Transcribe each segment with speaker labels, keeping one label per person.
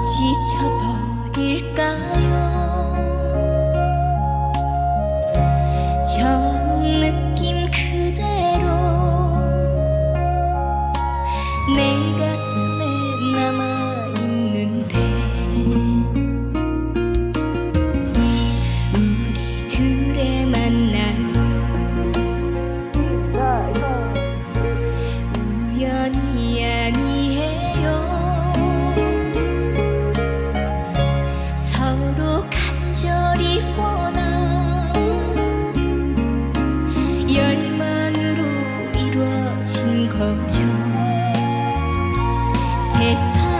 Speaker 1: 지쳐버릴까요? 피워나. 열망으로 이루어진 거죠. 세상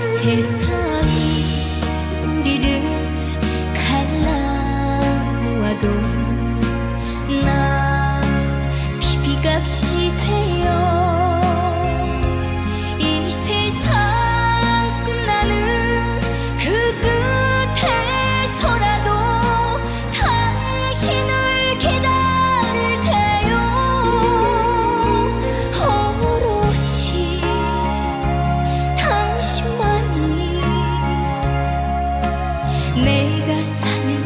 Speaker 1: 세상이 우리를 갈라놓아도 난 비비각시 되어 이 세상 がさに